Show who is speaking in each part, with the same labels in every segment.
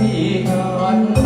Speaker 1: ที่เกิ
Speaker 2: น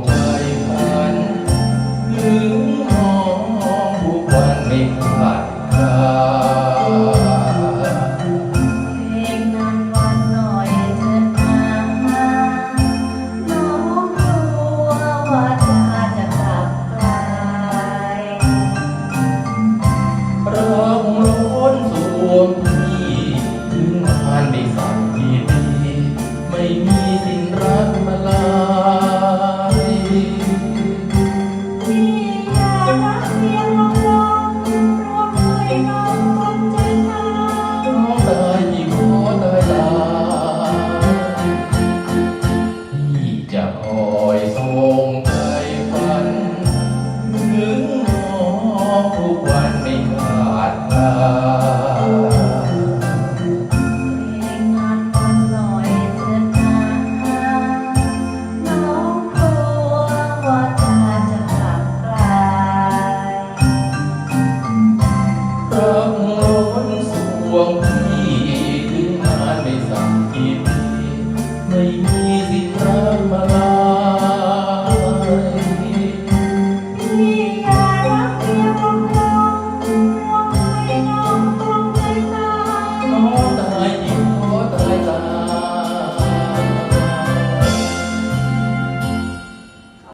Speaker 1: สิ้นรักมาลาย
Speaker 2: ที่แค่รักเพียงลมลมรวมเยน้องคนใจทาง
Speaker 1: น้องเตยที่ขอเตยลาที่จะคอยทรงเคยฝันถึงหอทุกวันไม่ขาดลา